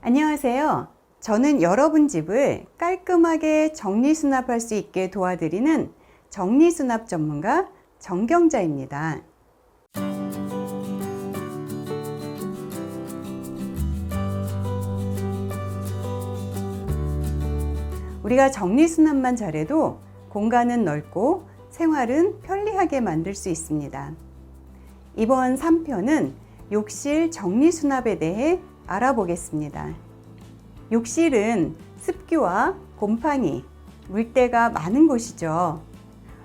안녕하세요. 저는 여러분 집을 깔끔하게 정리수납할 수 있게 도와드리는 정리수납 전문가 정경자입니다. 우리가 정리수납만 잘해도 공간은 넓고 생활은 편리하게 만들 수 있습니다. 이번 3편은 욕실 정리수납에 대해 알아보겠습니다. 욕실은 습기와 곰팡이, 물때가 많은 곳이죠.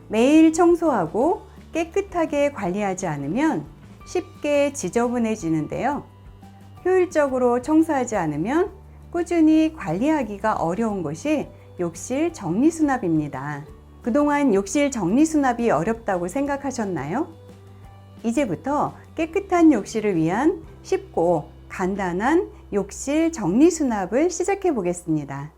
매일 청소하고 깨끗하게 관리하지 않으면 쉽게 지저분해지는데요. 효율적으로 청소하지 않으면 꾸준히 관리하기가 어려운 것이 욕실 정리수납입니다. 그동안 욕실 정리수납이 어렵다고 생각하셨나요? 이제부터 깨끗한 욕실을 위한 쉽고 간단한 욕실 정리 수납을 시작해 보겠습니다.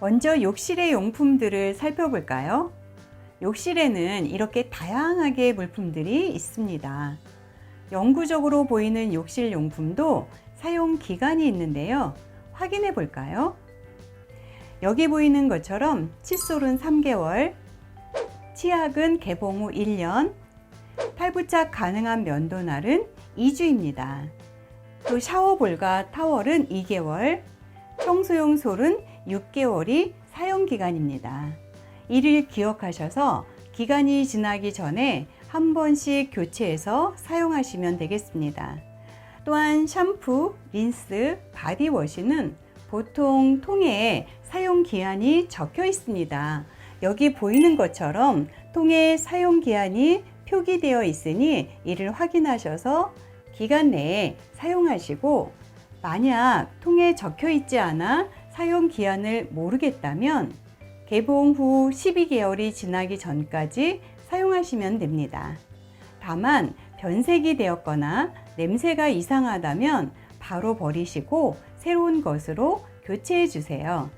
먼저 욕실의 용품들을 살펴볼까요? 욕실에는 이렇게 다양하게 물품들이 있습니다. 영구적으로 보이는 욕실 용품도 사용 기간이 있는데요. 확인해 볼까요? 여기 보이는 것처럼 칫솔은 3개월, 치약은 개봉 후 1년, 탈부착 가능한 면도날은 2주입니다. 또 샤워볼과 타월은 2개월, 청소용 솔은 6개월이 사용 기간입니다. 이를 기억하셔서 기간이 지나기 전에 한 번씩 교체해서 사용하시면 되겠습니다. 또한 샴푸, 린스, 바디워시는 보통 통에 사용 기한이 적혀 있습니다. 여기 보이는 것처럼 통에 사용 기한이 표기되어 있으니 이를 확인하셔서 기간 내에 사용하시고 만약 통에 적혀 있지 않아 사용 기한을 모르겠다면 개봉 후 12개월이 지나기 전까지 사용하시면 됩니다. 다만 변색이 되었거나 냄새가 이상하다면 바로 버리시고 새로운 것으로 교체해 주세요.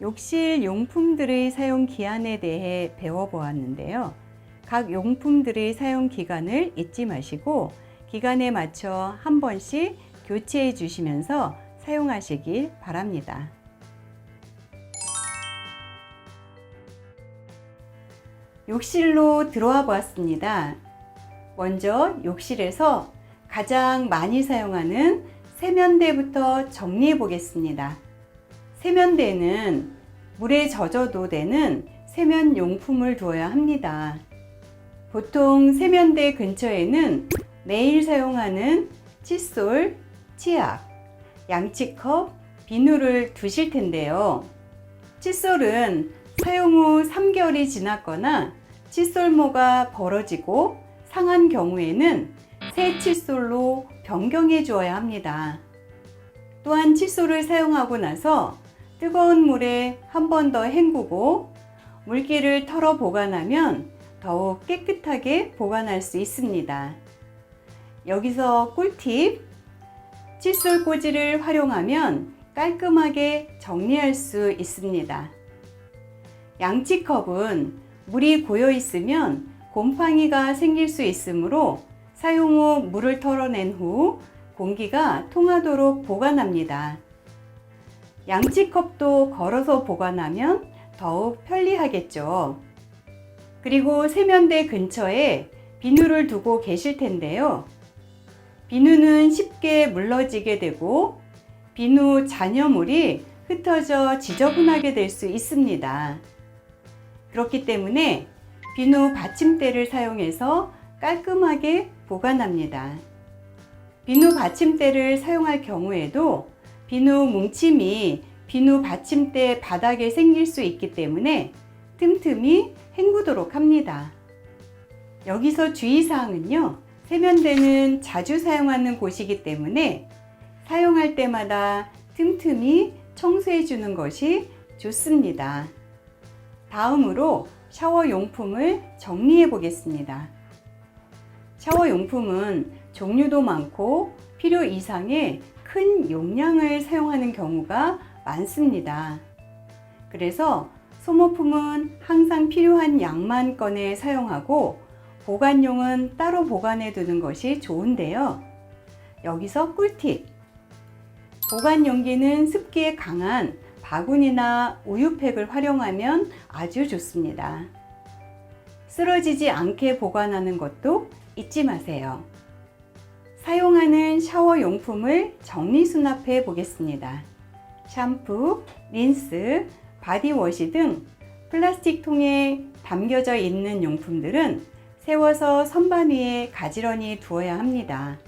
욕실 용품들의 사용 기한에 대해 배워보았는데요. 각 용품들의 사용 기간을 잊지 마시고 기간에 맞춰 한 번씩 교체해 주시면서 사용하시길 바랍니다. 욕실로 들어와 보았습니다. 먼저 욕실에서 가장 많이 사용하는 세면대부터 정리해 보겠습니다. 세면대는 물에 젖어도 되는 세면 용품을 두어야 합니다. 보통 세면대 근처에는 매일 사용하는 칫솔, 치약, 양치컵, 비누를 두실 텐데요. 칫솔은 사용 후 3개월이 지났거나 칫솔모가 벌어지고 상한 경우에는 새 칫솔로 변경해 주어야 합니다. 또한 칫솔을 사용하고 나서 뜨거운 물에 한 번 더 헹구고 물기를 털어 보관하면 더욱 깨끗하게 보관할 수 있습니다. 여기서 꿀팁! 칫솔 꽂이를 활용하면 깔끔하게 정리할 수 있습니다. 양치컵은 물이 고여 있으면 곰팡이가 생길 수 있으므로 사용 후 물을 털어낸 후 공기가 통하도록 보관합니다. 양치컵도 걸어서 보관하면 더욱 편리하겠죠. 그리고 세면대 근처에 비누를 두고 계실 텐데요. 비누는 쉽게 물러지게 되고 비누 잔여물이 흩어져 지저분하게 될 수 있습니다. 그렇기 때문에 비누 받침대를 사용해서 깔끔하게 보관합니다. 비누 받침대를 사용할 경우에도 비누 뭉침이 비누 받침대 바닥에 생길 수 있기 때문에 틈틈이 헹구도록 합니다. 여기서 주의사항은요, 세면대는 자주 사용하는 곳이기 때문에 사용할 때마다 틈틈이 청소해 주는 것이 좋습니다. 다음으로 샤워 용품을 정리해 보겠습니다. 샤워 용품은 종류도 많고 필요 이상의 큰 용량을 사용하는 경우가 많습니다. 그래서 소모품은 항상 필요한 양만 꺼내 사용하고 보관용은 따로 보관해 두는 것이 좋은데요. 여기서 꿀팁. 보관 용기는 습기에 강한 바구니나 우유팩을 활용하면 아주 좋습니다. 쓰러지지 않게 보관하는 것도 잊지 마세요. 사용하는 샤워 용품을 정리 수납해 보겠습니다. 샴푸, 린스, 바디워시 등 플라스틱 통에 담겨져 있는 용품들은 세워서 선반 위에 가지런히 두어야 합니다.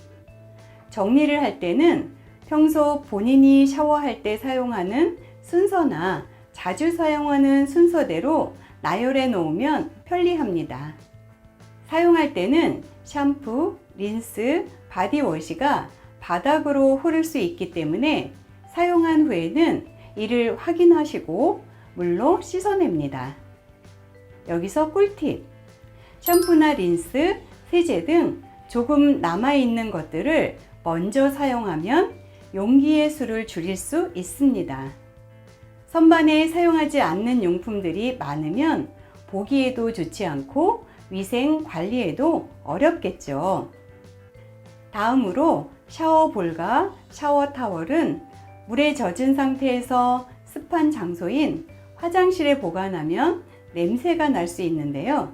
정리를 할 때는 평소 본인이 샤워할 때 사용하는 순서나 자주 사용하는 순서대로 나열해 놓으면 편리합니다. 사용할 때는 샴푸, 린스, 바디워시가 바닥으로 흐를 수 있기 때문에 사용한 후에는 이를 확인하시고 물로 씻어냅니다. 여기서 꿀팁. 샴푸나 린스, 세제 등 조금 남아있는 것들을 먼저 사용하면 용기의 수를 줄일 수 있습니다. 선반에 사용하지 않는 용품들이 많으면 보기에도 좋지 않고 위생 관리에도 어렵겠죠. 다음으로 샤워볼과 샤워 타월은 물에 젖은 상태에서 습한 장소인 화장실에 보관하면 냄새가 날 수 있는데요.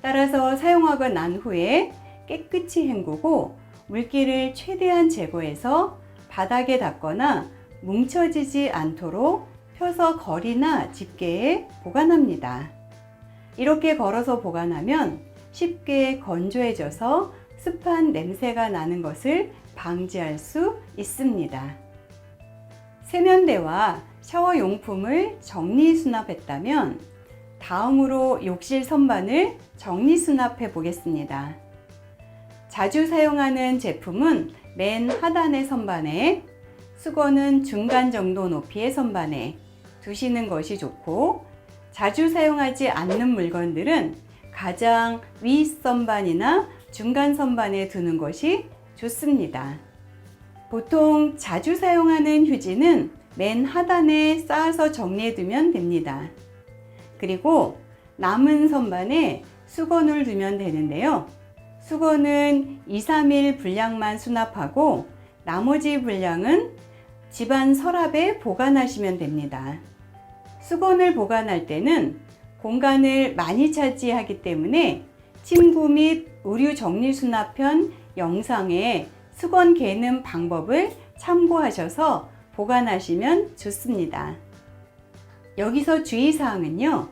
따라서 사용하고 난 후에 깨끗이 헹구고 물기를 최대한 제거해서 바닥에 닿거나 뭉쳐지지 않도록 펴서 거리나 집게에 보관합니다. 이렇게 걸어서 보관하면 쉽게 건조해져서 습한 냄새가 나는 것을 방지할 수 있습니다. 세면대와 샤워 용품을 정리 수납했다면 다음으로 욕실 선반을 정리 수납해 보겠습니다. 자주 사용하는 제품은 맨 하단의 선반에 수건은 중간 정도 높이의 선반에 두시는 것이 좋고 자주 사용하지 않는 물건들은 가장 위 선반이나 중간 선반에 두는 것이 좋습니다. 보통 자주 사용하는 휴지는 맨 하단에 쌓아서 정리해 두면 됩니다. 그리고 남은 선반에 수건을 두면 되는데요. 수건은 2, 3일 분량만 수납하고 나머지 분량은 집안 서랍에 보관하시면 됩니다. 수건을 보관할 때는 공간을 많이 차지하기 때문에 침구 및 의류 정리 수납편 영상에 수건 개는 방법을 참고하셔서 보관하시면 좋습니다. 여기서 주의사항은요.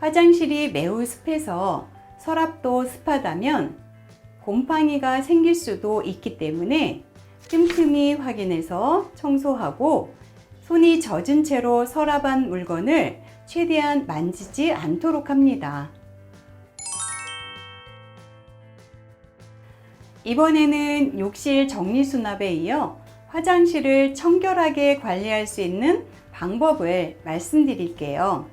화장실이 매우 습해서 서랍도 습하다면 곰팡이가 생길 수도 있기 때문에 틈틈이 확인해서 청소하고 손이 젖은 채로 서랍한 물건을 최대한 만지지 않도록 합니다. 이번에는 욕실 정리수납에 이어 화장실을 청결하게 관리할 수 있는 방법을 말씀드릴게요.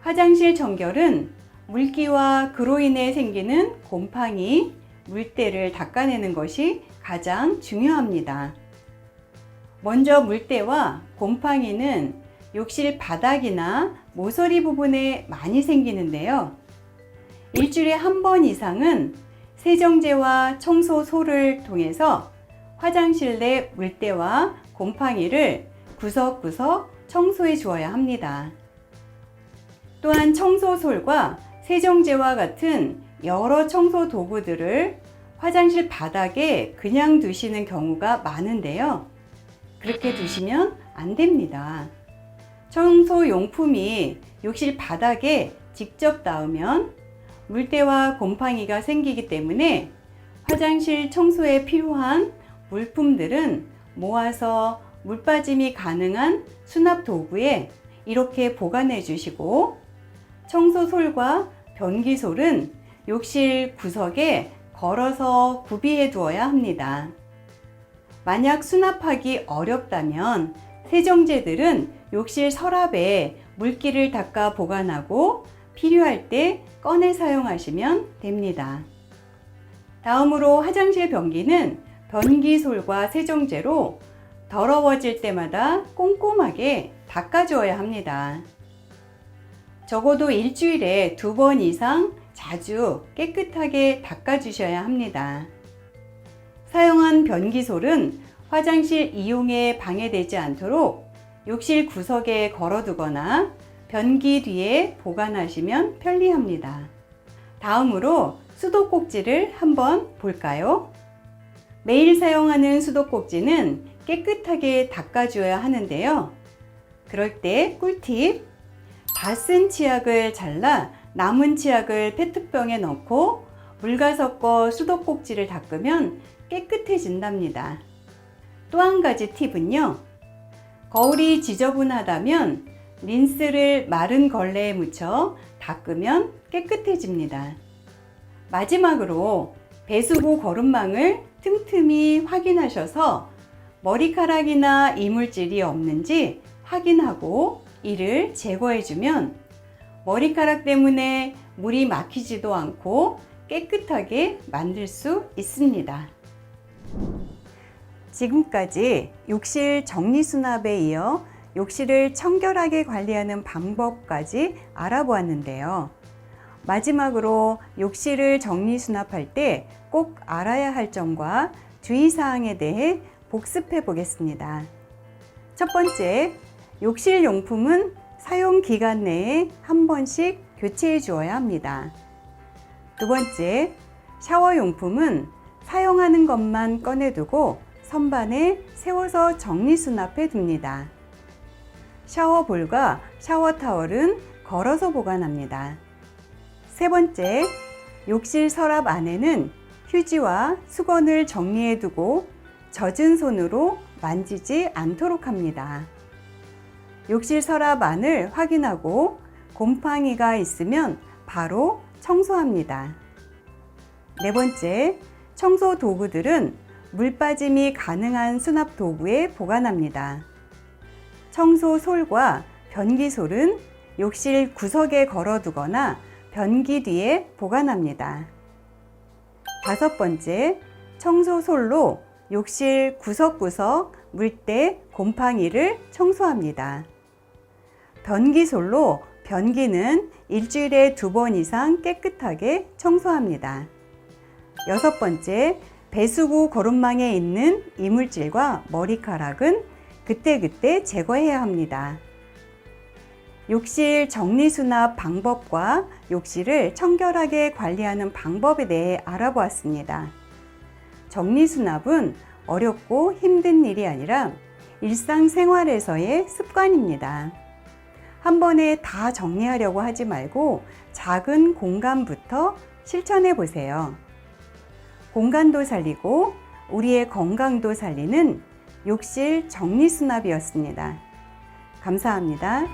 화장실 청결은 물기와 그로 인해 생기는 곰팡이, 물때를 닦아내는 것이 가장 중요합니다. 먼저 물때와 곰팡이는 욕실 바닥이나 모서리 부분에 많이 생기는데요. 일주일에 한 번 이상은 세정제와 청소소를 통해서 화장실 내 물때와 곰팡이를 구석구석 청소해 주어야 합니다. 또한 청소솔과 세정제와 같은 여러 청소 도구들을 화장실 바닥에 그냥 두시는 경우가 많은데요. 그렇게 두시면 안 됩니다. 청소 용품이 욕실 바닥에 직접 닿으면 물때와 곰팡이가 생기기 때문에 화장실 청소에 필요한 물품들은 모아서 물 빠짐이 가능한 수납 도구에 이렇게 보관해 주시고 청소솔과 변기솔은 욕실 구석에 걸어서 구비해 두어야 합니다. 만약 수납하기 어렵다면 세정제들은 욕실 서랍에 물기를 닦아 보관하고 필요할 때 꺼내 사용하시면 됩니다. 다음으로 화장실 변기는 변기솔과 세정제로 더러워질 때마다 꼼꼼하게 닦아주어야 합니다. 적어도 일주일에 두 번 이상 자주 깨끗하게 닦아주셔야 합니다. 사용한 변기솔은 화장실 이용에 방해되지 않도록 욕실 구석에 걸어두거나 변기 뒤에 보관하시면 편리합니다. 다음으로 수도꼭지를 한번 볼까요? 매일 사용하는 수도꼭지는 깨끗하게 닦아줘야 하는데요. 그럴 때 꿀팁! 다 쓴 치약을 잘라 남은 치약을 페트병에 넣고 물과 섞어 수도꼭지를 닦으면 깨끗해진답니다. 또 한 가지 팁은요. 거울이 지저분하다면 린스를 마른 걸레에 묻혀 닦으면 깨끗해집니다. 마지막으로 배수구 거름망을 틈틈이 확인하셔서 머리카락이나 이물질이 없는지 확인하고 이를 제거해주면 머리카락 때문에 물이 막히지도 않고 깨끗하게 만들 수 있습니다. 지금까지 욕실 정리수납에 이어 욕실을 청결하게 관리하는 방법까지 알아보았는데요. 마지막으로 욕실을 정리 수납할 때 꼭 알아야 할 점과 주의사항에 대해 복습해 보겠습니다. 첫 번째, 욕실 용품은 사용 기간 내에 한 번씩 교체해 주어야 합니다. 두 번째, 샤워 용품은 사용하는 것만 꺼내두고 선반에 세워서 정리 수납해 둡니다. 샤워볼과 샤워 타월은 걸어서 보관합니다. 세 번째, 욕실 서랍 안에는 휴지와 수건을 정리해 두고 젖은 손으로 만지지 않도록 합니다. 욕실 서랍 안을 확인하고 곰팡이가 있으면 바로 청소합니다. 네 번째, 청소 도구들은 물 빠짐이 가능한 수납 도구에 보관합니다. 청소 솔과 변기 솔은 욕실 구석에 걸어두거나 변기 뒤에 보관합니다. 다섯 번째, 청소 솔로 욕실 구석구석 물때 곰팡이를 청소합니다. 변기솔로 변기는 일주일에 두 번 이상 깨끗하게 청소합니다. 여섯 번째, 배수구 거름망에 있는 이물질과 머리카락은 그때그때 제거해야 합니다. 욕실 정리수납 방법과 욕실을 청결하게 관리하는 방법에 대해 알아보았습니다. 정리수납은 어렵고 힘든 일이 아니라 일상생활에서의 습관입니다. 한 번에 다 정리하려고 하지 말고 작은 공간부터 실천해 보세요. 공간도 살리고 우리의 건강도 살리는 욕실 정리 수납이었습니다. 감사합니다.